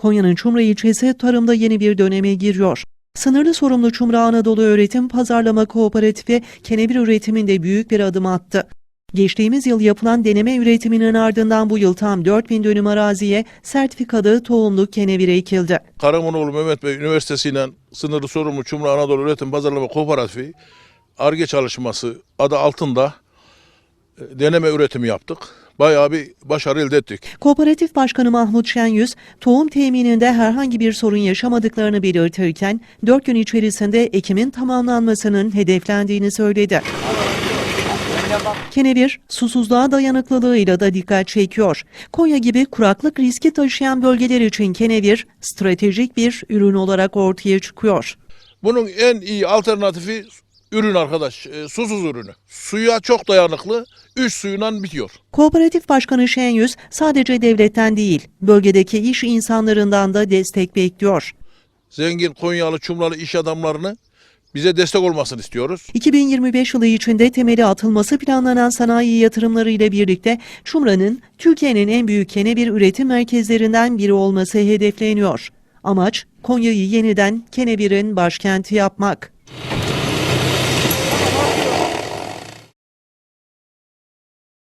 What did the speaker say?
Konya'nın Çumra ilçesi tarımda yeni bir döneme giriyor. Sınırlı sorumlu Çumra Anadolu Öğretim Pazarlama Kooperatifi kenevir üretiminde büyük bir adım attı. Geçtiğimiz yıl yapılan deneme üretiminin ardından bu yıl tam 4000 dönüm araziye sertifikalı tohumluk kenevir ekildi. Karamanoğlu Mehmet Bey Üniversitesi ile sınırlı sorumlu Çumra Anadolu Üretim Pazarlama Kooperatifi ARGE çalışması adı altında e, deneme üretimi yaptık. Bayağı bir başarı elde ettik. Kooperatif Başkanı Mahmut Şenyüz, tohum temininde herhangi bir sorun yaşamadıklarını belirtirken, 4 gün içerisinde ekimin tamamlanmasının hedeflendiğini söyledi. Kenevir, susuzluğa dayanıklılığıyla da dikkat çekiyor. Konya gibi kuraklık riski taşıyan bölgeler için kenevir, stratejik bir ürün olarak ortaya çıkıyor. Bunun en iyi alternatifi ürün arkadaş, e, susuz ürünü. Suya çok dayanıklı, üç suyundan bitiyor. Kooperatif Başkanı Şenyüz, sadece devletten değil, bölgedeki iş insanlarından da destek bekliyor. Zengin Konyalı, Çumralı iş adamlarını bize destek olmasını istiyoruz. 2025 yılı içinde temeli atılması planlanan sanayi yatırımları ile birlikte Çumra'nın Türkiye'nin en büyük kenevir üretim merkezlerinden biri olması hedefleniyor. Amaç Konya'yı yeniden kenevirin başkenti yapmak.